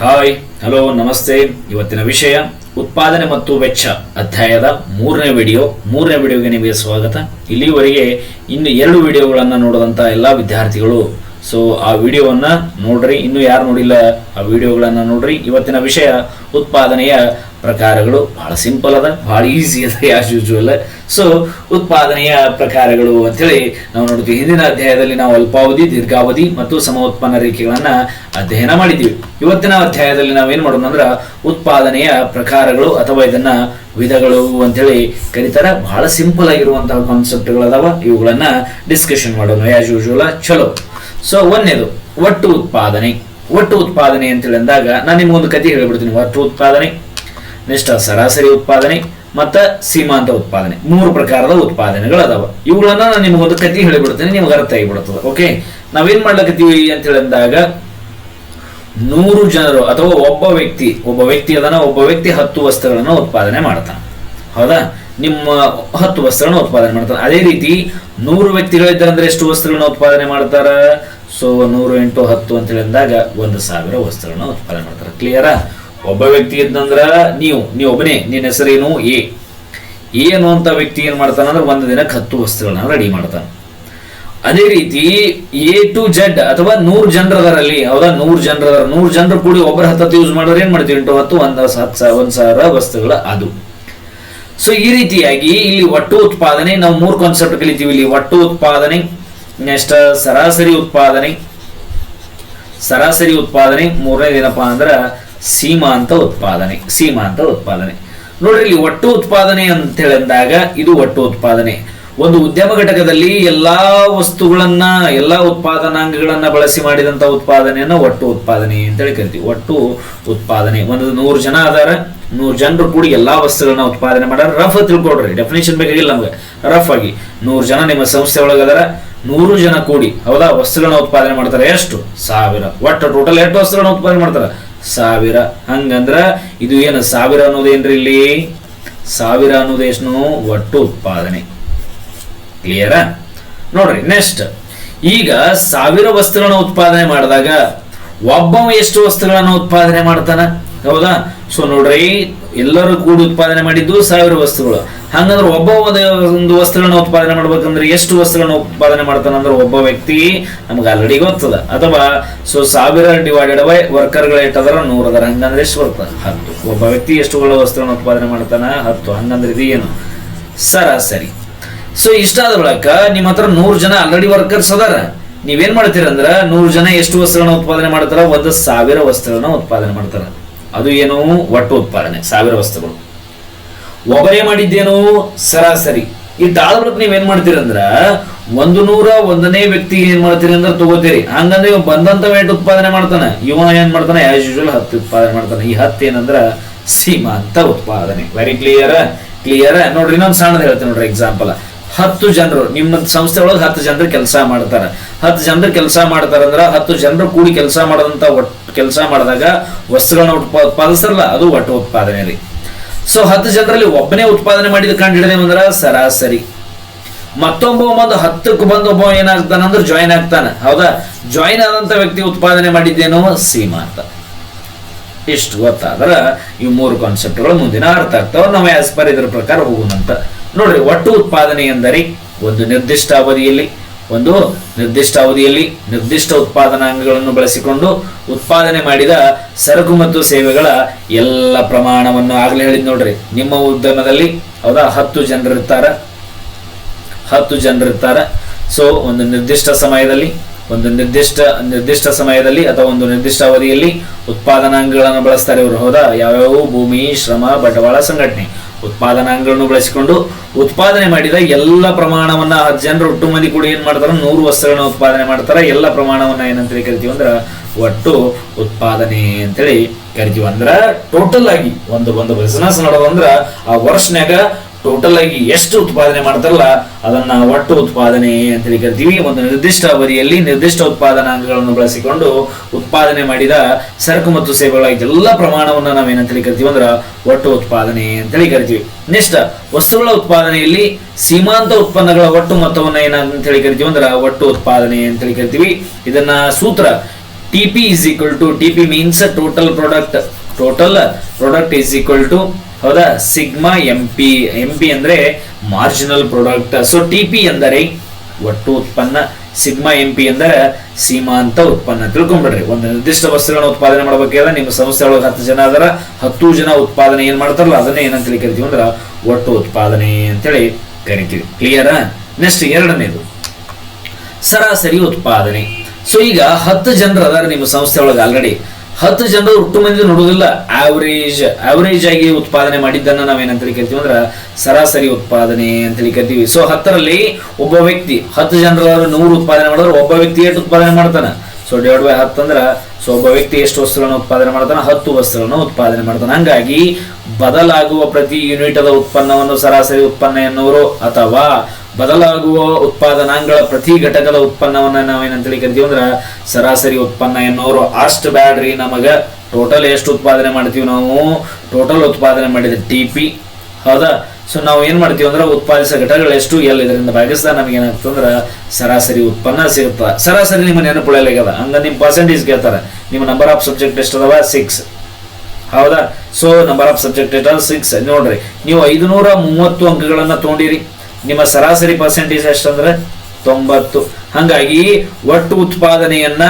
Hi, hello, ನಮಸ್ತೆ. ಇವತ್ತಿನ ವಿಷಯ, ಉತ್ಪಾದನೆ ಮತ್ತು ವೆಚ್ಚ ಅಧ್ಯಾಯದ ಮೂರನೇ ವಿಡಿಯೋ. ಮೂರನೇ ವಿಡಿಯೋಗೆ ನಿಮಗೆ ಸ್ವಾಗತ. ಇಲ್ಲಿವರೆಗೆ ಇನ್ನು ಎರಡು ವಿಡಿಯೋಗಳನ್ನು ನೋಡಿದಂಥ ಎಲ್ಲ ವಿದ್ಯಾರ್ಥಿಗಳು. ಸೊ ಆ ವಿಡಿಯೋವನ್ನು ನೋಡ್ರಿ. ಇನ್ನು ಯಾರು ನೋಡಿಲ್ಲ, ಆ ವಿಡಿಯೋಗಳನ್ನು ನೋಡ್ರಿ. ಇವತ್ತಿನ ವಿಷಯ, ಉತ್ಪಾದನೆಯ ಪ್ರಕಾರಗಳು ಬಹಳ ಸಿಂಪಲ್ ಅದ, ಬಹಳ ಈಸಿ ಅದ ಯಾಸ್ ಯೂಶುವಲ್ ಸೊ ಉತ್ಪಾದನೆಯ ಪ್ರಕಾರಗಳು ಅಂತೇಳಿ ನಾವು ನೋಡ್ತೀವಿ. ಹಿಂದಿನ ಅಧ್ಯಾಯದಲ್ಲಿ ನಾವು ಅಲ್ಪಾವಧಿ, ದೀರ್ಘಾವಧಿ ಮತ್ತು ಸಮ ಉತ್ಪನ್ನ ರೇಖೆಗಳನ್ನ ಅಧ್ಯಯನ ಮಾಡಿದ್ದೀವಿ. ಇವತ್ತಿನ ಅಧ್ಯಾಯದಲ್ಲಿ ನಾವೇನ್ ಮಾಡೋಣ ಅಂದ್ರೆ ಉತ್ಪಾದನೆಯ ಪ್ರಕಾರಗಳು ಅಥವಾ ಇದನ್ನ ವಿಧಗಳು ಅಂತೇಳಿ ಕರೀತಾರ. ಬಹಳ ಸಿಂಪಲ್ ಆಗಿರುವಂತಹ ಕಾನ್ಸೆಪ್ಟ್ಗಳು ಅದಾವ ಇವುಗಳನ್ನ ಡಿಸ್ಕಷನ್ ಮಾಡೋಣ. ಯಾಸ್ ಯೂಶುವಲ್ ಚಲೋ. ಸೊ ಒಂದೇದು ಒಟ್ಟು ಉತ್ಪಾದನೆ. ಒಟ್ಟು ಉತ್ಪಾದನೆ ಅಂತೇಳಿ ಅಂದಾಗ, ನಾನು ನಿಮ್ಗೊಂದು ಕತೆ ಹೇಳ್ಬಿಡ್ತೀನಿ. ಒಟ್ಟು ಉತ್ಪಾದನೆ. ನೆಕ್ಸ್ಟ್ ಸರಾಸರಿ ಉತ್ಪಾದನೆ ಮತ್ತು ಸೀಮಾಂತ ಉತ್ಪಾದನೆ. ಮೂರು ಪ್ರಕಾರದ ಉತ್ಪಾದನೆಗಳು ಅದಾವ. ಇವುಗಳನ್ನ ನಾನು ನಿಮಗೊಂದು ಕತಿ ಹೇಳಿಬಿಡ್ತೇನೆ ನಿಮ್ಗೆ ಅರ್ಥ ಆಗಿಬಿಡ್ತದೆ ಓಕೆ ನಾವೇನ್ ಮಾಡ್ಲಕತ್ತೀವಿ ಅಂತ ಹೇಳಿದಾಗ ನೂರು ಜನರು ಅಥವಾ ಒಬ್ಬ ವ್ಯಕ್ತಿ ಒಬ್ಬ ವ್ಯಕ್ತಿ ಅದನ್ನ ಒಬ್ಬ ವ್ಯಕ್ತಿ ಹತ್ತು ವಸ್ತುಗಳನ್ನು ಉತ್ಪಾದನೆ ಮಾಡ್ತಾನೆ. ಹೌದಾ? ನಿಮ್ಮ ಹತ್ತು ವಸ್ತುಗಳನ್ನ ಉತ್ಪಾದನೆ ಮಾಡ್ತಾನೆ. ಅದೇ ರೀತಿ, ನೂರು ವ್ಯಕ್ತಿಗಳಿದ್ದಾರೆ ಅಂದ್ರೆ ಎಷ್ಟು ವಸ್ತುಗಳನ್ನ ಉತ್ಪಾದನೆ ಮಾಡ್ತಾರ? ಸೊ, ನೂರು ಎಂಟು ಹತ್ತು ಅಂತ ಹೇಳಿದಾಗ ಒಂದು ಸಾವಿರ ವಸ್ತುಗಳನ್ನ ಉತ್ಪಾದನೆ ಮಾಡ್ತಾರೆ. ಕ್ಲಿಯರಾ ಒಬ್ಬ ವ್ಯಕ್ತಿ ಇದ್ದಂದ್ರ ನೀವು ನೀವು ಒಬ್ಬನೇ, ನಿನ್ನ ಹೆಸರೇನು ಎ. ಎ ಅಂತ ವ್ಯಕ್ತಿ ಏನ್ ಮಾಡ್ತಾನ ಅಂದ್ರೆ ಒಂದು ದಿನಕ್ಕೆ ಹತ್ತು ವಸ್ತುಗಳನ್ನ ರೆಡಿ ಮಾಡ್ತಾನೆ. ಅದೇ ರೀತಿ ಎ ಟು ಜೆಡ್ ಅಥವಾ ನೂರು ಜನರದರಲ್ಲಿ, ಹೌದಾ? ನೂರು ಜನರ ನೂರು ಜನರು ಕೂಡಿ ಒಬ್ಬರ ಹತ್ತತ್ತು ಯೂಸ್ ಮಾಡಿದ್ರೆ ಏನು ಮಾಡ್ತೀವಿ ಎಂಟು, ಹತ್ತು, ಒಂದು ಹತ್ತು ಒಂದು ಸಾವಿರ ವಸ್ತುಗಳ ಅದು. ಸೊ ಈ ರೀತಿಯಾಗಿ ಇಲ್ಲಿ ಒಟ್ಟು ಉತ್ಪಾದನೆ, ನಾವು ಮೂರು ಕಾನ್ಸೆಪ್ಟ್ ಕಲಿತೀವಿ ಇಲ್ಲಿ. ಒಟ್ಟು ಉತ್ಪಾದನೆ, ನೆಕ್ಸ್ಟ್ ಸರಾಸರಿ ಉತ್ಪಾದನೆ. ಸರಾಸರಿ ಉತ್ಪಾದನೆ ಮೂರನೇ ಏನಪ್ಪಾ ಅಂದ್ರ ಸೀಮಾಂತ ಉತ್ಪಾದನೆ ಸೀಮಾಂತ ಉತ್ಪಾದನೆ. ನೋಡ್ರಿ, ಇಲ್ಲಿ ಒಟ್ಟು ಉತ್ಪಾದನೆ ಅಂತ ಹೇಳಿದಾಗ ಇದು ಒಟ್ಟು ಉತ್ಪಾದನೆ. ಒಂದು ಉದ್ಯಮ ಘಟಕದಲ್ಲಿ ಎಲ್ಲಾ ವಸ್ತುಗಳನ್ನ, ಎಲ್ಲಾ ಉತ್ಪಾದನಾಂಗಗಳನ್ನ ಬಳಸಿ ಮಾಡಿದಂತ ಉತ್ಪಾದನೆಯನ್ನ ಒಟ್ಟು ಉತ್ಪಾದನೆ ಅಂತ ಹೇಳಿ ಕರಿತೀವಿ. ಒಟ್ಟು ಉತ್ಪಾದನೆ. ಒಂದು ನೂರು ಜನ ಅದಾರ, ನೂರು ಜನರು ಕೂಡಿ ಎಲ್ಲಾ ವಸ್ತುಗಳನ್ನ ಉತ್ಪಾದನೆ ಮಾಡ್ಯಾರ ರಫ್ ತಿಳ್ಕೊಡ್ರಿ ಡೆಫಿನೇಷನ್ ಬೇಕಾಗಿಲ್ಲ ನಮ್ಗೆ. ರಫ್ ಆಗಿ. ನೂರು ಜನ ನಿಮ್ಮ ಸಂಸ್ಥೆ ಒಳಗದಾರ, ನೂರು ಜನ ಕೂಡಿ. ಹೌದಾ? ವಸ್ತುಗಳನ್ನ ಉತ್ಪಾದನೆ ಮಾಡ್ತಾರೆ ಎಷ್ಟು? ಸಾವಿರ. ಒಟ್ಟು ಟೋಟಲ್ ಎಷ್ಟು ವಸ್ತುಗಳನ್ನ ಉತ್ಪಾದನೆ ಮಾಡ್ತಾರ? ಸಾವಿರ. ಹಂಗಂದ್ರ ಇದು ಏನು ಸಾವಿರ ಅನ್ನೋದೇನ್ರಿ ಇಲ್ಲಿ? ಸಾವಿರ ಅನ್ನೋದು ಎಷ್ಟು ಒಟ್ಟು ಉತ್ಪಾದನೆ. ಕ್ಲಿಯರಾ ನೋಡ್ರಿ ನೆಕ್ಸ್ಟ್ ಈಗ ಸಾವಿರ ವಸ್ತುಗಳನ್ನ ಉತ್ಪಾದನೆ ಮಾಡಿದಾಗ ಒಬ್ಬ ಎಷ್ಟು ವಸ್ತುಗಳನ್ನು ಉತ್ಪಾದನೆ ಮಾಡ್ತಾನ? ಹೌದಾ? ಸೊ ನೋಡ್ರಿ, ಎಲ್ಲರೂ ಕೂಡಿ ಉತ್ಪಾದನೆ ಮಾಡಿದ್ದು ಸಾವಿರ ವಸ್ತುಗಳು. ಹಂಗಂದ್ರೆ ಒಬ್ಬ ಒಂದು ವಸ್ತುಗಳನ್ನ ಉತ್ಪಾದನೆ ಮಾಡ್ಬೇಕಂದ್ರೆ ಎಷ್ಟು ವಸ್ತುಗಳನ್ನ ಉತ್ಪಾದನೆ ಮಾಡ್ತಾನ ಅಂದ್ರೆ ಒಬ್ಬ ವ್ಯಕ್ತಿ ನಮ್ಗೆ ಆಲ್ರೆಡಿ ಗೊತ್ತದ. ಅಥವಾ ಸೊ ಸಾವಿರ ಡಿವೈಡೆಡ್ ಬೈ ವರ್ಕರ್ಗಳು ಇಟ್ಟದ್ರ ನೂರ ಅದಾರ ಹಂಗಂದ್ರೆ ಎಷ್ಟು ಬರ್ತದೆ? ಹತ್ತು. ಒಬ್ಬ ವ್ಯಕ್ತಿ ಎಷ್ಟುಗಳ ವಸ್ತುಗಳನ್ನ ಉತ್ಪಾದನೆ ಮಾಡ್ತಾನ? ಹತ್ತು. ಹಂಗಂದ್ರೆ ಇದು ಏನು? ಸರಾಸರಿ. ಸೊ ಇಷ್ಟಾದ ಬಳಿಕ ನಿಮ್ಮ ಹತ್ರ ನೂರು ಜನ ಆಲ್ರೆಡಿ ವರ್ಕರ್ಸ್ ಅದಾರ. ನೀವೇನ್ ಮಾಡ್ತೀರಂದ್ರ, ನೂರು ಜನ ಎಷ್ಟು ವಸ್ತುಗಳನ್ನ ಉತ್ಪಾದನೆ ಮಾಡ್ತಾರ ಒಂದು ಸಾವಿರ ವಸ್ತುಗಳನ್ನ ಉತ್ಪಾದನೆ ಮಾಡ್ತಾರ. ಅದು ಏನು ಒಟ್ಟು ಉತ್ಪಾದನೆ, ಸಾವಿರ ವಸ್ತುಗಳು. ಒಬ್ಬರೇ ಮಾಡಿದ್ದೇನು ಸರಾಸರಿ. ಈ ತಾಳ್ಬೇಕು ನೀವೇನ್ ಮಾಡ್ತೀರಂದ್ರ ಒಂದು ನೂರ ಒಂದನೇ ವ್ಯಕ್ತಿಗೆ ಏನ್ ಮಾಡ್ತೀರಿ ಅಂದ್ರೆ ತಗೋತೀರಿ. ಹಂಗಂದ್ರೆ ಇವ ಬಂದಂತ ವೇಟ್ ಉತ್ಪಾದನೆ ಮಾಡ್ತಾನೆ. ಇವ ಏನ್ ಮಾಡ್ತಾನೆ? ಆಸ್ ಯೂಶುವಲ್ ಹತ್ತು ಉತ್ಪಾದನೆ ಮಾಡ್ತಾನೆ. ಈ ಹತ್ತು ಏನಂದ್ರ ಸೀಮಾಂತ ಉತ್ಪಾದನೆ. ವೆರಿ ಕ್ಲಿಯರ್ ಕ್ಲಿಯರ್ ನೋಡ್ರಿ ಇನ್ನೊಂದು ಸಣ್ಣದ ಹೇಳ್ತೀನಿ ನೋಡ್ರಿ ಎಕ್ಸಾಂಪಲ್ ಹತ್ತು ಜನರು, ನಿಮ್ಮ ಸಂಸ್ಥೆ ಒಳಗೆ ಹತ್ತು ಜನರು ಕೆಲಸ ಮಾಡ್ತಾರ. ಹತ್ತು ಜನರು ಕೆಲಸ ಮಾಡ್ತಾರಂದ್ರೆ ಹತ್ತು ಜನರು ಕೂಡಿ ಕೆಲಸ ಮಾಡದಂತ ಒಟ್ಟು ಕೆಲಸ ಮಾಡಿದಾಗ ವಸ್ತುಗಳನ್ನ ಉತ್ಪ ಅದು ಒಟ್ಟು ಉತ್ಪಾದನೆ ರೀ. ಸೊ ಹತ್ತು ಜನರಲ್ಲಿ ಒಬ್ಬನೇ ಉತ್ಪಾದನೆ ಮಾಡಿದ ಕಂಡು ಹಿಡಿದೇವಂದ್ರ ಸರಾಸರಿ. ಮತ್ತೊಬ್ಬ ಒಂದು ಹತ್ತಕ್ಕೆ ಬಂದು ಒಬ್ಬ ಏನಾಗ್ತಾನ ಅಂದ್ರೆ ಜಾಯಿನ್ ಆಗ್ತಾನೆ. ಹೌದಾ? ಜಾಯಿನ್ ಆದಂತ ವ್ಯಕ್ತಿ ಉತ್ಪಾದನೆ ಮಾಡಿದ್ದೇನೋ? ಸೀಮಾ ಅಂತ. ಇಷ್ಟು ಗೊತ್ತಾದ್ರ ಈ ಮೂರು ಕಾನ್ಸೆಪ್ಟ್ಗಳು ಮುಂದಿನ ಅರ್ಥ ಆಗ್ತಾವ. ನಾವು ಆಸ್ ಪರ್ ಇದ್ರ ಪ್ರಕಾರ ಹೋಗೋಣಂತ. ನೋಡ್ರಿ, ಒಟ್ಟು ಉತ್ಪಾದನೆ ಎಂದರೆ ಒಂದು ನಿರ್ದಿಷ್ಟ ಅವಧಿಯಲ್ಲಿ ಒಂದು ನಿರ್ದಿಷ್ಟ ಅವಧಿಯಲ್ಲಿ ನಿರ್ದಿಷ್ಟ ಉತ್ಪಾದನಾಂಗಗಳನ್ನು ಬಳಸಿಕೊಂಡು ಉತ್ಪಾದನೆ ಮಾಡಿದ ಸರಕು ಮತ್ತು ಸೇವೆಗಳ ಎಲ್ಲ ಪ್ರಮಾಣವನ್ನು ಆಗಲೇ ಹೇಳಿದ್ ನೋಡ್ರಿ. ನಿಮ್ಮ ಉದ್ಯಮದಲ್ಲಿ ಹೌದಾ? ಹತ್ತು ಜನರಿರ್ತಾರ. ಹತ್ತು ಜನರಿರ್ತಾರ. ಸೊ ಒಂದು ನಿರ್ದಿಷ್ಟ ಸಮಯದಲ್ಲಿ ಒಂದು ನಿರ್ದಿಷ್ಟ ನಿರ್ದಿಷ್ಟ ಸಮಯದಲ್ಲಿ ಅಥವಾ ಒಂದು ನಿರ್ದಿಷ್ಟ ಅವಧಿಯಲ್ಲಿ ಉತ್ಪಾದನಾಂಗಗಳನ್ನು ಬಳಸ್ತಾರೆ ಇವರು. ಹೌದಾ? ಯಾವ್ಯಾವು? ಭೂಮಿ, ಶ್ರಮ, ಬಂಡವಾಳ, ಸಂಘಟನೆ. ಉತ್ಪಾದನಾಂಗಗಳನ್ನು ಬಳಸಿಕೊಂಡು ಉತ್ಪಾದನೆ ಮಾಡಿದ ಎಲ್ಲ ಪ್ರಮಾಣವನ್ನ ಜನರು ಒಟ್ಟು ಮಂದಿ ಕೂಡ ಏನ್ ಮಾಡ್ತಾರ ನೂರು ವಸ್ತುಗಳನ್ನ ಉತ್ಪಾದನೆ ಮಾಡ್ತಾರ. ಎಲ್ಲ ಪ್ರಮಾಣವನ್ನ ಏನಂತೇಳಿ ಕರಿತೀವಿ ಅಂದ್ರ ಒಟ್ಟು ಉತ್ಪಾದನೆ ಅಂತೇಳಿ ಕರಿತೀವಿ. ಅಂದ್ರ ಟೋಟಲ್ ಆಗಿ ಒಂದು ಒಂದು ಬಿಸ್ನೆಸ್ ನೋಡೋದಂದ್ರ ಆ ವರ್ಷನ್ಯಾಗ ಟೋಟಲ್ ಆಗಿ ಎಷ್ಟು ಉತ್ಪಾದನೆ ಮಾಡ್ತಾರಲ್ಲ, ಅದನ್ನ ಒಟ್ಟು ಉತ್ಪಾದನೆ ಅಂತ ಹೇಳಿ ಕರಿತೀವಿ. ಒಂದು ನಿರ್ದಿಷ್ಟ ಅವಧಿಯಲ್ಲಿ ನಿರ್ದಿಷ್ಟ ಉತ್ಪಾದನಾಂಗಗಳನ್ನು ಬಳಸಿಕೊಂಡು ಉತ್ಪಾದನೆ ಮಾಡಿದ ಸರಕು ಮತ್ತು ಸೇವೆಗಳ ಎಲ್ಲ ಪ್ರಮಾಣವನ್ನ ನಾವೇನಂತೇಳಿ ಕರಿತೀವಿ ಅಂದ್ರೆ ಒಟ್ಟು ಉತ್ಪಾದನೆ ಅಂತೇಳಿ ಕರಿತೀವಿ. ನೆಕ್ಸ್ಟ್, ವಸ್ತುಗಳ ಉತ್ಪಾದನೆಯಲ್ಲಿ ಸೀಮಾಂತ ಉತ್ಪನ್ನಗಳ ಒಟ್ಟು ಮೊತ್ತವನ್ನ ಏನಂತೇಳಿ ಕರಿತೀವಿ ಅಂದ್ರೆ ಒಟ್ಟು ಉತ್ಪಾದನೆ ಅಂತೇಳಿ ಕರಿತೀವಿ. ಇದನ್ನ ಸೂತ್ರ T P is equal to T P means total product total product is equal to ಹೌದಾ? Sigma M P M P ಅಂದ್ರೆ marginal product so T P ಎಂದರೆ ಒಟ್ಟು ಉತ್ಪನ್ನ. ಸಿಗ್ಮಾ ಎಂ ಪಿ ಎಂದರೆ ಸೀಮಾಂತ ಉತ್ಪನ್ನ. ತಿಳ್ಕೊಂಡ್ಬಿಡ್ರಿ ಒಂದು ನಿರ್ದಿಷ್ಟ ವಸ್ತುಗಳನ್ನ ಉತ್ಪಾದನೆ ಮಾಡಬೇಕಾದ್ರೆ ನಿಮ್ಮ ಸಂಸ್ಥೆ ಒಳಗೆ ಹತ್ತು ಜನ ಅದರ, ಹತ್ತು ಜನ ಉತ್ಪಾದನೆ ಏನ್ ಮಾಡ್ತಾರಲ್ಲ, ಅದನ್ನೇ ಏನಂತೇಳಿ ಕರಿತೀವಿ ಅಂದ್ರೆ ಒಟ್ಟು ಉತ್ಪಾದನೆ ಅಂತೇಳಿ ಕರಿತೀವಿ. ಕ್ಲಿಯರಾ ನೆಕ್ಸ್ಟ್ ಎರಡನೇದು. ಸರಾಸರಿ ಉತ್ಪಾದನೆ. ಸೊ ಈಗ ಹತ್ತು ಜನರು ಅದಾರ ನಿಮ್ಮ ಸಂಸ್ಥೆ ಒಳಗೆ ಆಲ್ರೆಡಿ ಹತ್ತು ಜನರು ಒಟ್ಟು ಮಂದಿ ನೋಡುವುದಿಲ್ಲ. ಆವರೇಜ್ ಆವರೇಜ್ ಆಗಿ ಉತ್ಪಾದನೆ ಮಾಡಿದ್ದನ್ನ ನಾವೇನಂತೇಳಿ ಕರಿತೀವಿ ಅಂದ್ರೆ ಸರಾಸರಿ ಉತ್ಪಾದನೆ ಅಂತೇಳಿ ಕರಿತೀವಿ. ಸೊ ಹತ್ತರಲ್ಲಿ ಒಬ್ಬ ವ್ಯಕ್ತಿ, ಹತ್ತು ಜನರ ನೂರು ಉತ್ಪಾದನೆ ಮಾಡಿದ್ರೆ ಒಬ್ಬ ವ್ಯಕ್ತಿ ಎಷ್ಟು ಉತ್ಪಾದನೆ ಮಾಡ್ತಾನೆ? ಸೊ ಡಿವೈಡ್ ಬೈ ಹತ್ತು ಅಂದ್ರೆ ಸೊ ಒಬ್ಬ ವ್ಯಕ್ತಿ ಎಷ್ಟು ವಸ್ತುಗಳನ್ನು ಉತ್ಪಾದನೆ ಮಾಡ್ತಾನೆ ಹತ್ತು ವಸ್ತುಗಳನ್ನು ಉತ್ಪಾದನೆ ಮಾಡ್ತಾನೆ. ಹಂಗಾಗಿ, ಬದಲಾಗುವ ಪ್ರತಿ ಯೂನಿಟ್ ಉತ್ಪನ್ನವನ್ನು ಸರಾಸರಿ ಉತ್ಪನ್ನ ಎನ್ನುವರು ಅಥವಾ ಬದಲಾಗುವ ಉತ್ಪಾದನಾಂಗಗಳ ಪ್ರತಿ ಘಟಕದ ಉತ್ಪನ್ನವನ್ನ ನಾವೇನಂತೇಳಿ ಕರಿತೀವಿ ಅಂದ್ರ ಸರಾಸರಿ ಉತ್ಪನ್ನ ಎನ್ನುವರು ಅಷ್ಟು ಬ್ಯಾಡ್ರಿ ನಮಗ. ಟೋಟಲ್ ಎಷ್ಟು ಉತ್ಪಾದನೆ ಮಾಡ್ತೀವಿ ನಾವು? ಟೋಟಲ್ ಉತ್ಪಾದನೆ ಮಾಡಿದ ಟಿ ಪಿ ಹೌದಾ? ಸೊ ನಾವು ಏನ್ ಮಾಡ್ತೀವಿ ಅಂದ್ರೆ ಉತ್ಪಾದಿಸೋ ಘಟಕಗಳು ಎಷ್ಟು? ಎಲ್ಲಿ ಇದರಿಂದ ಭಾಗಿಸ್ತಾ ನಮಗೆ ಏನಾಗ್ತದೆ ಅಂದ್ರೆ ಸರಾಸರಿ ಉತ್ಪನ್ನ ಸಿಗುತ್ತ. ಸರಾಸರಿ ನಿಮ್ಮ ನೆನಪುಳಿಯಲಾಗ್ಯದ ಹಂಗ ನಿಮ್ಮ ಪರ್ಸೆಂಟೇಜ್ ಕೇಳ್ತಾರೆ. ನಿಮ್ಮ ನಂಬರ್ ಆಫ್ ಸಬ್ಜೆಕ್ಟ್ ಎಷ್ಟು ಅದಾವ? ಸಿಕ್ಸ್ ಹೌದಾ? ಸೊ ನಂಬರ್ ಆಫ್ ಸಬ್ಜೆಕ್ಟ್ ಎಷ್ಟು ಸಿಕ್ಸ್ ನೋಡ್ರಿ, ನೀವು ಐದುನೂರ ಮೂವತ್ತು ಅಂಕಗಳನ್ನ ತಗೊಂಡಿರಿ. ನಿಮ್ಮ ಸರಾಸರಿ ಪರ್ಸೆಂಟೇಜ್ ಎಷ್ಟಂದ್ರೆ? ತೊಂಬತ್ತು. ಹಂಗಾಗಿ ಒಟ್ಟು ಉತ್ಪಾದನೆಯನ್ನ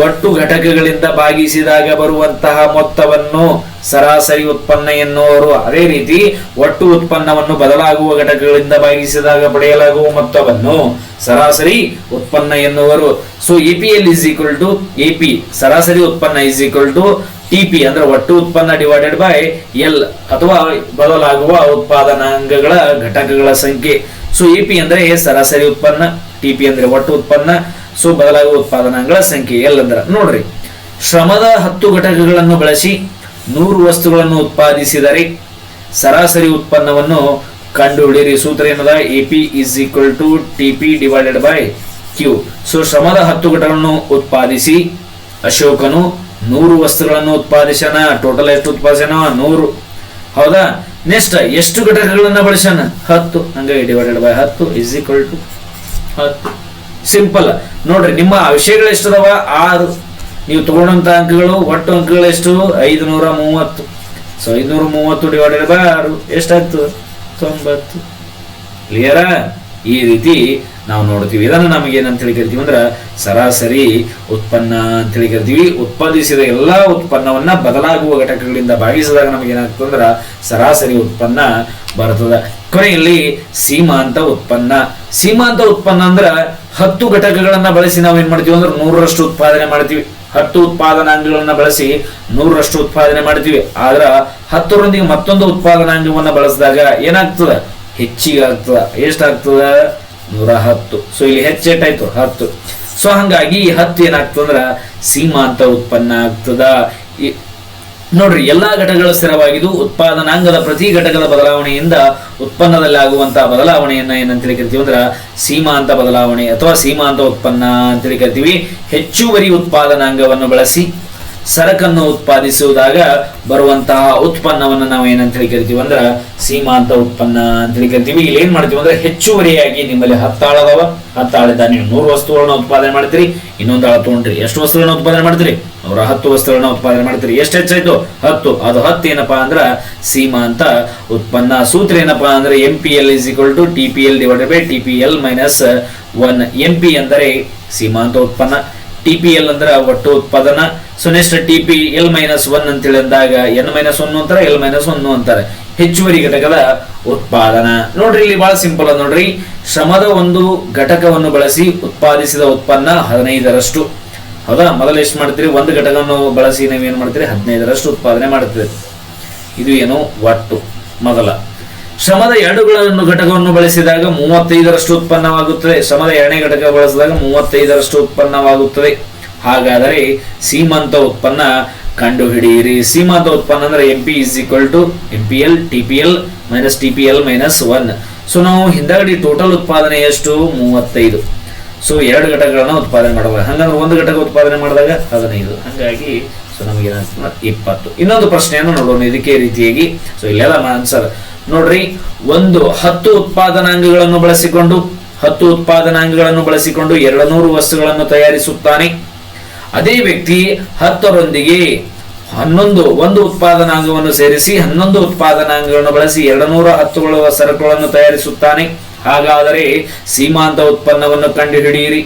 ಒಟ್ಟು ಘಟಕಗಳಿಂದ ಭಾಗಿಸಿದಾಗ ಬರುವಂತಹ ಮೊತ್ತವನ್ನು ಸರಾಸರಿ ಉತ್ಪನ್ನ ಎನ್ನುವರು. ಅದೇ ರೀತಿ ಒಟ್ಟು ಉತ್ಪನ್ನವನ್ನು ಬದಲಾಗುವ ಘಟಕಗಳಿಂದ ಭಾಗಿಸಿದಾಗ ಪಡೆಯಲಾಗುವ ಮೊತ್ತವನ್ನು ಸರಾಸರಿ ಉತ್ಪನ್ನ ಎನ್ನುವರು. So A P L is equal to A P ಸರಾಸರಿ ಉತ್ಪನ್ನ is equal to T P ಅಂದ್ರೆ ಒಟ್ಟು ಉತ್ಪನ್ನ ಡಿವೈಡೆಡ್ ಬೈ ಎಲ್ ಅಥವಾ ಬದಲಾಗುವ ಉತ್ಪಾದನಾಂಗಗಳ ಘಟಕಗಳ ಸಂಖ್ಯೆ. ಸೊ ಎ ಪಿ ಅಂದ್ರೆ ಸರಾಸರಿ ಉತ್ಪನ್ನ ಟಿ ಪಿ ಅಂದ್ರೆ ಒಟ್ಟು ಉತ್ಪನ್ನ ಸೊ ಬದಲಾಗುವ ಉತ್ಪಾದನಾಂಗಗಳ ಸಂಖ್ಯೆ ಎಲ್ ಅಂದ್ರೆ. ನೋಡ್ರಿ, ಶ್ರಮದ ಹತ್ತು ಘಟಕಗಳನ್ನು ಬಳಸಿ ನೂರು ವಸ್ತುಗಳನ್ನು ಉತ್ಪಾದಿಸಿದರೆ ಸರಾಸರಿ ಉತ್ಪನ್ನವನ್ನು ಕಂಡುಹಿಡಿಯಿರಿ. ಸೂತ್ರ ಏನದ? A P is equal to T P divided by Q so ಶ್ರಮದ ಹತ್ತು ಘಟಕಗಳನ್ನು ಉತ್ಪಾದಿಸಿ ಅಶೋಕನು ನೂರು ವಸ್ತುಗಳನ್ನು ಉತ್ಪಾದಿಸ್ಯಾನ ಟೋಟಲ್ ಎಷ್ಟು ಉತ್ಪಾದಿಸೋಣ ನೂರು. ಹೌದಾ? ನೆಕ್ಸ್ಟ್ ಎಷ್ಟು ಘಟಕಗಳನ್ನ ಬಳಸ್ಯಾನ? ಹತ್ತು. ಹಂಗಾಗಿ ಡಿವೈಡೆಡ್ ಬೈ ಹತ್ತು ಇಸ್ ಈಕ್ವಲ್ ಟು ಹತ್ತು. ಸಿಂಪಲ್ ನೋಡ್ರಿ, ನಿಮ್ಮ ವಿಷಯಗಳು ಎಷ್ಟದವ? ಆರು. ನೀವು ತಗೊಂಡಂತ ಅಂಕಗಳು, ಒಟ್ಟು ಅಂಕಗಳು ಎಷ್ಟು? ಐದು ನೂರ ಮೂವತ್ತು. ಸೊ ಐದುನೂರ ಮೂವತ್ತು ಡಿವೈಡೆಡ್ ಬೈ ಆರು. ಎಷ್ಟಾಗ್ತದೆ? ತೊಂಬತ್ತು. ಕ್ಲಿಯರಾ ಈ ರೀತಿ ನಾವು ನೋಡ್ತೀವಿ ಇದನ್ನು ನಮಗೆ ಏನಂತ ಹೇಳಿ ಕರಿತೀವಿ ಅಂದ್ರೆ ಸರಾಸರಿ ಉತ್ಪನ್ನ ಅಂತ ಹೇಳಿ ಕರಿತೀವಿ ಉತ್ಪಾದಿಸಿದ ಎಲ್ಲಾ ಉತ್ಪನ್ನವನ್ನ ಬದಲಾಗುವ ಘಟಕಗಳಿಂದ ಭಾಗಿಸಿದಾಗ ನಮಗೆ ಏನಾಗ್ತದೆ ಅಂದ್ರೆ ಸರಾಸರಿ ಉತ್ಪನ್ನ ಬರ್ತದೆ. ಕೊನೆಯಲ್ಲಿ ಸೀಮಾಂತ ಉತ್ಪನ್ನ. ಸೀಮಾಂತ ಉತ್ಪನ್ನ ಅಂದ್ರೆ ಹತ್ತು ಘಟಕಗಳನ್ನ ಬಳಸಿ ನಾವು ಏನ್ ಮಾಡ್ತೀವಿ ಅಂದ್ರೆ ನೂರರಷ್ಟು ಉತ್ಪಾದನೆ ಮಾಡ್ತೀವಿ. ಹತ್ತು ಉತ್ಪಾದನಾಂಗಗಳನ್ನ ಬಳಸಿ ನೂರರಷ್ಟು ಉತ್ಪಾದನೆ ಮಾಡ್ತೀವಿ. ಆದ್ರ ಹತ್ತರೊಂದಿಗೆ ಮತ್ತೊಂದು ಉತ್ಪಾದನಾಂಗವನ್ನ ಬಳಸಿದಾಗ ಏನಾಗ್ತದ? ಹೆಚ್ಚಿಗೆ ಆಗ್ತದ. ಎಷ್ಟಾಗ್ತದ? ನೂರ ಹತ್ತು. ಸೊ ಇಲ್ಲಿ ಹೆಚ್ಚು ಎಷ್ಟಾಯ್ತು ಹತ್ತು. ಸೊ ಹಂಗಾಗಿ ಈ ಹತ್ತು ಏನಾಗ್ತದ್ರ ಸೀಮಾಂತ ಉತ್ಪನ್ನ ಆಗ್ತದ. ನೋಡ್ರಿ, ಎಲ್ಲಾ ಘಟಕಗಳು ಸ್ಥಿರವಾಗಿದ್ದು ಉತ್ಪಾದನಾಂಗದ ಪ್ರತಿ ಘಟಕದ ಬದಲಾವಣೆಯಿಂದ ಉತ್ಪನ್ನದಲ್ಲಿ ಆಗುವಂತಹ ಬದಲಾವಣೆಯನ್ನ ಏನಂತೇಳಿ ಕರಿತೀವಿ ಅಂದ್ರ ಸೀಮಾಂತ ಬದಲಾವಣೆ ಅಥವಾ ಸೀಮಾಂತ ಉತ್ಪನ್ನ ಅಂತೇಳಿ ಕರಿತೀವಿ ಹೆಚ್ಚುವರಿ ಉತ್ಪಾದನಾಂಗವನ್ನು ಬಳಸಿ ಸರಕನ್ನು ಉತ್ಪಾದಿಸುವುದಾಗ ಬರುವಂತಹ ಉತ್ಪನ್ನವನ್ನು ನಾವು ಏನಂತೇಳಿ ಕರಿತೀವಿ ಅಂದ್ರ ಸೀಮಾಂತ ಉತ್ಪನ್ನ ಅಂತ ಹೇಳಿ ಕರಿತೀವಿ. ಇಲ್ಲಿ ಏನ್ ಮಾಡ್ತೀವಿ ಅಂದ್ರೆ ಹೆಚ್ಚುವರಿಯಾಗಿ ನಿಮ್ಮಲ್ಲಿ ಹತ್ತಾಳದವ ಹತ್ತಾಳಿದ ನೀವು ನೂರು ವಸ್ತುಗಳನ್ನ ಉತ್ಪಾದನೆ ಮಾಡ್ತೀರಿ. ಇನ್ನೊಂದು ಆಳ ತಗೊಂಡ್ರಿ. ಎಷ್ಟು ವಸ್ತುಗಳನ್ನ ಉತ್ಪಾದನೆ ಮಾಡ್ತೀರಿ? ಅವ್ರ ಹತ್ತು ವಸ್ತುಗಳನ್ನ ಉತ್ಪಾದನೆ ಮಾಡ್ತೀರಿ. ಎಷ್ಟು ಹೆಚ್ಚಾಯ್ತು? ಹತ್ತು. ಅದು ಹತ್ತು ಏನಪ್ಪಾ ಅಂದ್ರ ಸೀಮಾಂತ ಉತ್ಪನ್ನ ಸೂತ್ರ ಏನಪ್ಪಾ ಅಂದ್ರೆ M P L is equal to T P L divided by T P L minus one M P ಅಂದರೆ ಸೀಮಾಂತ ಉತ್ಪನ್ನ. ಟಿ ಪಿ ಎಲ್ ಅಂದ್ರೆ ಒಟ್ಟು ಉತ್ಪಾದನ. ಸುನಿಷ್ಠ T P L minus one ಅಂತೇಳಿ ಅಂದಾಗ ಎನ್ ಮೈನಸ್ ಒನ್ ಅಂತಾರೆ ಎಲ್ ಮೈನಸ್ ಒನ್ ಅಂತಾರೆ. ಹೆಚ್ಚುವರಿ ಘಟಕದ ಉತ್ಪಾದನ. ನೋಡ್ರಿ, ಇಲ್ಲಿ ಬಹಳ ಸಿಂಪಲ್ ಅದ ನೋಡ್ರಿ. ಶ್ರಮದ ಒಂದು ಘಟಕವನ್ನು ಬಳಸಿ ಉತ್ಪಾದಿಸಿದ ಉತ್ಪನ್ನ ಹದಿನೈದರಷ್ಟು. ಹೌದಾ? ಮೊದಲು ಎಷ್ಟು ಮಾಡ್ತೀರಿ? ಒಂದು ಘಟಕವನ್ನು ಬಳಸಿ ನೀವು ಏನ್ ಮಾಡ್ತೀರಿ? ಹದಿನೈದರಷ್ಟು ಉತ್ಪಾದನೆ ಮಾಡ್ತೀರಿ. ಇದು ಏನು? ಒಟ್ಟು ಮೊದಲ. ಶ್ರಮದ ಎರಡುಗಳನ್ನು ಘಟಕವನ್ನು ಬಳಸಿದಾಗ ಮೂವತ್ತೈದರಷ್ಟು ಉತ್ಪನ್ನವಾಗುತ್ತದೆ. ಶ್ರಮದ ಎರಡನೇ ಘಟಕ ಬಳಸಿದಾಗ ಮೂವತ್ತೈದರಷ್ಟು ಉತ್ಪನ್ನವಾಗುತ್ತದೆ. ಹಾಗಾದರೆ ಸೀಮಂತ ಉತ್ಪನ್ನ ಕಂಡು ಹಿಡಿಯಿರಿ ಸೀಮಾಂತ ಉತ್ಪನ್ನ ಅಂದ್ರೆ M P is equal to M P L T P L minus T P L minus one so ನಾವು ಹಿಂದಗಡೆ ಟೋಟಲ್ ಉತ್ಪಾದನೆ ಎಷ್ಟು? ಮೂವತ್ತೈದು. ಸೊ ಎರಡು ಘಟಕಗಳನ್ನ ಉತ್ಪಾದನೆ ಮಾಡಬಹುದು ಹಂಗಂದ್ರೆ ಒಂದು ಘಟಕ ಉತ್ಪಾದನೆ ಮಾಡಿದಾಗ ಹದಿನೈದು. ಹಂಗಾಗಿ ಸೊ ನಮಗೆ ಇಪ್ಪತ್ತು. ಇನ್ನೊಂದು ಪ್ರಶ್ನೆಯನ್ನು ನೋಡೋಣ. ಇದಕ್ಕೆ ರೀತಿಯಾಗಿ. ಸೊ ಇಲ್ಲೆಲ್ಲ ಆನ್ಸರ್ ನೋಡ್ರಿ, ಒಂದು ಹತ್ತು ಉತ್ಪಾದನಾಂಗಗಳನ್ನು ಬಳಸಿಕೊಂಡು, ಹತ್ತು ಉತ್ಪಾದನಾಂಗಗಳನ್ನು ಬಳಸಿಕೊಂಡು ಎರಡು ನೂರು ವಸ್ತುಗಳನ್ನು ತಯಾರಿಸುತ್ತಾನೆ. ಅದೇ ವ್ಯಕ್ತಿ ಹತ್ತರೊಂದಿಗೆ ಹನ್ನೊಂದು, ಒಂದು ಉತ್ಪಾದನಾಂಗವನ್ನು ಸೇರಿಸಿ ಹನ್ನೊಂದು ಉತ್ಪಾದನಾಂಗಗಳನ್ನು ಬಳಸಿ ಎರಡು ನೂರ ಹತ್ತುಗಳ ಸರಕುಗಳನ್ನು ತಯಾರಿಸುತ್ತಾನೆ. ಹಾಗಾದರೆ ಸೀಮಾಂತ ಉತ್ಪನ್ನವನ್ನು ಕಂಡುಹಿಡಿಯಿರಿ.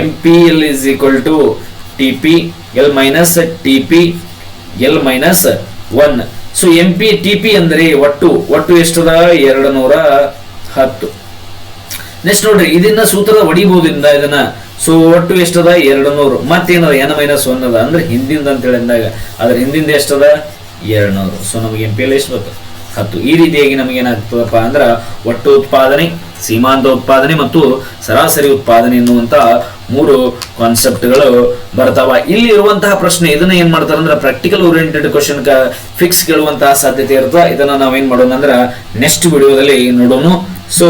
M P L is equal to T P L minus T P L minus one so M P T P ಅಂದರೆ ಒಟ್ಟು ಒಟ್ಟು ಎಷ್ಟದ? ಎರಡು ನೂರ ಹತ್ತು. ನೆಕ್ಸ್ಟ್ ನೋಡ್ರಿ, ಇದನ್ನ ಸೂತ್ರದ ಹೊಡಿಬಹುದಿಂದ ಇದನ್ನ ಸೊ ಒಟ್ಟು ಎಷ್ಟದ? ಎರಡು ನೂರು ಮತ್ತೇನದ? ಎನ್ ಮೈನಸ್ ಒನ್ ಅದ. ಅಂದ್ರೆ ಹಿಂದಿಂದ ಅಂತ ಹೇಳಿದಾಗ ಅದ್ರ ಹಿಂದಿಂದ ಎಷ್ಟದ? ಎರಡು ನೂರು ಸೊ ನಮಗೆ ಎಂ ಪಿ ಎಲ್ಲ ಎಷ್ಟು ಬರ್ತದೆ ಹತ್ತು. ಈ ರೀತಿಯಾಗಿ ನಮಗೆ ಏನಾಗ್ತದಪ್ಪ ಅಂದ್ರ, ಒಟ್ಟು ಉತ್ಪಾದನೆ ಸೀಮಾಂತ ಉತ್ಪಾದನೆ ಮತ್ತು ಸರಾಸರಿ ಉತ್ಪಾದನೆ ಎನ್ನುವಂತ ಮೂರು ಕಾನ್ಸೆಪ್ಟ್ಗಳು ಬರ್ತಾವ. ಇಲ್ಲಿ ಇರುವಂತಹ ಪ್ರಶ್ನೆ, ಇದನ್ನ ಏನ್ ಮಾಡ್ತಾರೆ ಅಂದ್ರೆ ಪ್ರಾಕ್ಟಿಕಲ್ ಓರಿಯೆಂಟೆಡ್ ಕ್ವಶನ್ ಫಿಕ್ಸ್ ಕೇಳುವಂತಹ ಸಾಧ್ಯತೆ ಇರುತ್ತೆ ಇದನ್ನ ನಾವೇನ್ ಮಾಡೋಣ ಅಂದ್ರೆ ನೆಕ್ಸ್ಟ್ ವಿಡಿಯೋದಲ್ಲಿ ನೋಡೋಣ. ಸೊ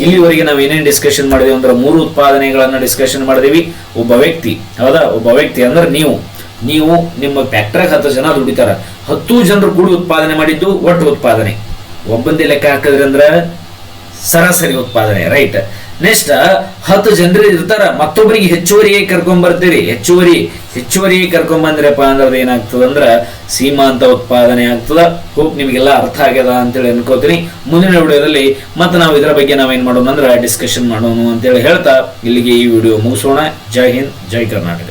ಇಲ್ಲಿವರೆಗೆ ನಾವು ಏನೇನು ಡಿಸ್ಕಷನ್ ಮಾಡಿದೀವಿ ಅಂದ್ರೆ ಮೂರು ಉತ್ಪಾದನೆಗಳನ್ನ ಡಿಸ್ಕಷನ್ ಮಾಡಿದೀವಿ. ಒಬ್ಬ ವ್ಯಕ್ತಿ, ಹೌದಾ? ಒಬ್ಬ ವ್ಯಕ್ತಿ ಅಂದ್ರೆ ನೀವು. ನೀವು ನಿಮ್ಮ ಫ್ಯಾಕ್ಟ್ರಿಗೆ ಹತ್ತು ಜನ ದುಡಿತಾರ. ಹತ್ತು ಜನರು ಕೂಡಿ ಉತ್ಪಾದನೆ ಮಾಡಿದ್ದು ಒಟ್ಟು ಉತ್ಪಾದನೆ. ಒಬ್ಬಂದೇ ಲೆಕ್ಕ ಹಾಕಿದ್ರೆ ಅಂದ್ರೆ ಸರಾಸರಿ ಉತ್ಪಾದನೆ ರೈಟ್ ನೆಕ್ಸ್ಟ್ ಹತ್ತು ಜನರು ಇರ್ತಾರ ಮತ್ತೊಬ್ಬರಿಗೆ ಹೆಚ್ಚುವರಿಯೇ ಕರ್ಕೊಂಡ್ ಬರ್ತೀರಿ. ಹೆಚ್ಚುವರಿ ಹೆಚ್ಚುವರಿಗೆ ಕರ್ಕೊಂಡ್ ಬಂದ್ರಪ್ಪ ಅಂದ್ರೆ ಅದು ಏನಾಗ್ತದ ಅಂದ್ರ ಸೀಮಾಂತ ಉತ್ಪಾದನೆ ಆಗ್ತದ. ಹೋಪ್ ನಿಮಗೆಲ್ಲ ಅರ್ಥ ಆಗ್ಯದ ಅಂತೇಳಿ ಅನ್ಕೋತೀನಿ. ಮುಂದಿನ ವಿಡಿಯೋದಲ್ಲಿ ಮತ್ತೆ ನಾವು ಇದರ ಬಗ್ಗೆ ನಾವೇನ್ ಮಾಡೋಣ ಅಂದ್ರೆ ಡಿಸ್ಕಷನ್ ಮಾಡೋಣ ಅಂತೇಳಿ ಹೇಳ್ತಾ ಇಲ್ಲಿಗೆ ಈ ವಿಡಿಯೋ ಮುಗಿಸೋಣ. ಜೈ ಹಿಂದ್, ಜೈ ಕರ್ನಾಟಕ.